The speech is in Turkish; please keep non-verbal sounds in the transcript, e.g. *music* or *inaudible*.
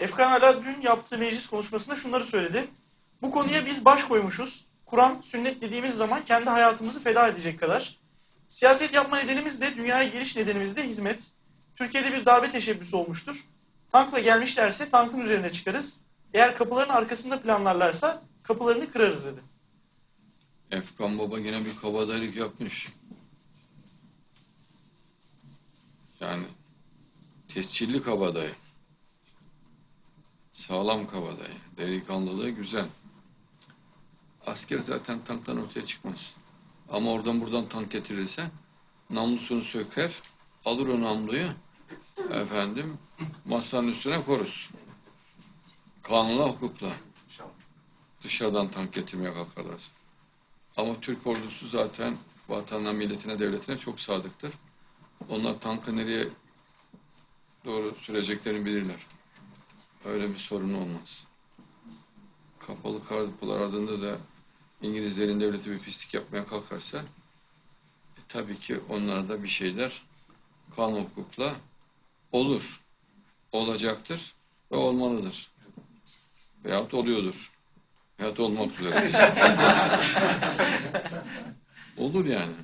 Efkan Ala dün yaptığı meclis konuşmasında şunları söyledi. Bu konuya biz baş koymuşuz. Kur'an, sünnet dediğimiz zaman kendi hayatımızı feda edecek kadar. Siyaset yapma nedenimiz de dünyaya geliş nedenimiz de hizmet. Türkiye'de bir darbe teşebbüsü olmuştur. Tankla gelmişlerse tankın üzerine çıkarız. Eğer kapıların arkasında planlarlarsa kapılarını kırarız dedi. Efkan Baba yine bir kabadayılık yapmış. Yani tescilli kabadayı. Sağlam kabadayı. Delikanlılığı güzel. Asker zaten tanktan ortaya çıkmaz. Ama oradan buradan tank getirirse namlusunu söker, alır o namluyu efendim masanın üstüne koruz. Kanunla, hukukla. Dışarıdan tank getirmeye kalkarlarsa. Ama Türk ordusu zaten vatanına, milletine, devletine çok sadıktır. Onlar tankı nereye doğru süreceklerini bilirler. Öyle bir sorun olmaz. Kapalı kapılar ardında da İngilizlerin devleti bir pislik yapmaya kalkarsa e, tabii ki onlara da bir şeyler kanun hukukla olur. Olacaktır ve olmalıdır. Veyahut oluyordur. Veyahut olmak *laughs* üzere. Olur yani.